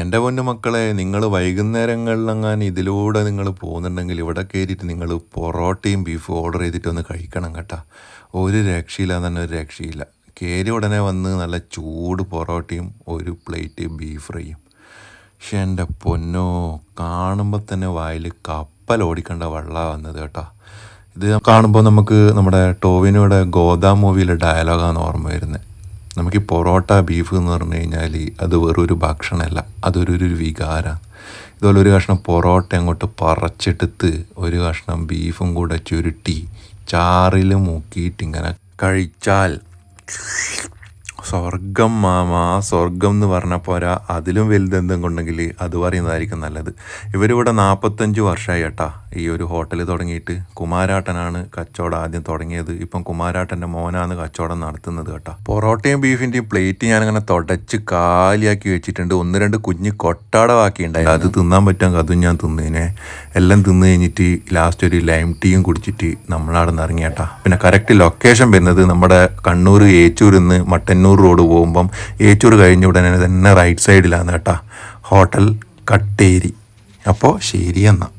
എന്റെ പൊന്നു മക്കളെ നിങ്ങൾ വൈകുന്നേരങ്ങളിലെങ്ങാൻ ഇതിലൂടെ നിങ്ങൾ പോകുന്നുണ്ടെങ്കിൽ ഇവിടെ കയറിയിട്ട് നിങ്ങൾ പൊറോട്ടയും ബീഫും ഓർഡർ ചെയ്തിട്ട് ഒന്ന് കഴിക്കണം കേട്ടോ. ഒരു രക്ഷയില്ല തന്നെ ഒരു രക്ഷയില്ല. കയറി ഉടനെ വന്ന് നല്ല ചൂട് പൊറോട്ടയും ഒരു പ്ലേറ്റ് ബീഫ് ഫ്രൈയും പക്ഷെ എന്റെ പൊന്നോ കാണുമ്പോൾ തന്നെ വായിൽ കപ്പൽ ഓടിക്കേണ്ട വെള്ളമാണ് വന്നത് കേട്ടോ. ഇത് കാണുമ്പോൾ നമുക്ക് നമ്മുടെ ടോവിനോടെ ഗോദാ മൂവിയിലെ ഡയലോഗാണ് ഓർമ്മ വരുന്നത്. നമുക്ക് ഈ പൊറോട്ട ബീഫ് എന്ന് പറഞ്ഞു കഴിഞ്ഞാൽ അത് വെറൊരു ഭക്ഷണമല്ല. അതൊരു ഒരു വികാരമാണ് ഇതുപോലെ ഒരു കഷ്ണം പൊറോട്ട അങ്ങോട്ട് പറച്ചെടുത്ത് ഒരു കഷ്ണം ബീഫും കൂടെ ചുരുട്ടി ചാറിൽ മുക്കിയിട്ട് ഇങ്ങനെ കഴിച്ചാൽ സ്വർഗം മാമാ സ്വർഗം എന്ന് പറഞ്ഞ പോരാ. അതിലും വലുതെന്തെങ്കിലും ഉണ്ടെങ്കിൽ അത് പറയുന്നതായിരിക്കും നല്ലത്. ഇവരിവിടെ നാൽപ്പത്തഞ്ച് വർഷമായി കേട്ടാ. ഈ ഒരു ഹോട്ടൽ തുടങ്ങിയിട്ട് കുമാരാട്ടനാണ് കച്ചവടം ആദ്യം തുടങ്ങിയത്. ഇപ്പം കുമാരാട്ടന്റെ മോനാണ് കച്ചവടം നടത്തുന്നത് കേട്ടോ. പൊറോട്ടയും ബീഫിന്റെയും പ്ലേറ്റ് ഞാനങ്ങനെ തുടച്ച് കാലിയാക്കി വെച്ചിട്ടുണ്ട്. ഒന്ന് രണ്ട് കുഞ്ഞ് കൊട്ടാടമാക്കിയിട്ടുണ്ടായി അത് തിന്നാൻ പറ്റാൻ അതും ഞാൻ തിന്നേനെ. എല്ലാം തിന്നു കഴിഞ്ഞിട്ട് ലാസ്റ്റ് ഒരു ലൈം ടീയും കുടിച്ചിട്ട് നമ്മളവിടെ നിന്ന് ഇറങ്ങിയേട്ടാ പിന്നെ കറക്റ്റ് ലൊക്കേഷൻ വരുന്നത് നമ്മുടെ കണ്ണൂർ ഏച്ചൂരിൽ നിന്ന് മട്ടന്നൂർ റോഡ് പോകുമ്പം ഏച്ചൂർ കഴിഞ്ഞ ഉടനെ തന്നെ റൈറ്റ് സൈഡിലാണ് കേട്ടാ. ഹോട്ടൽ കട്ടേരി. അപ്പോൾ ശരി എന്നാൽ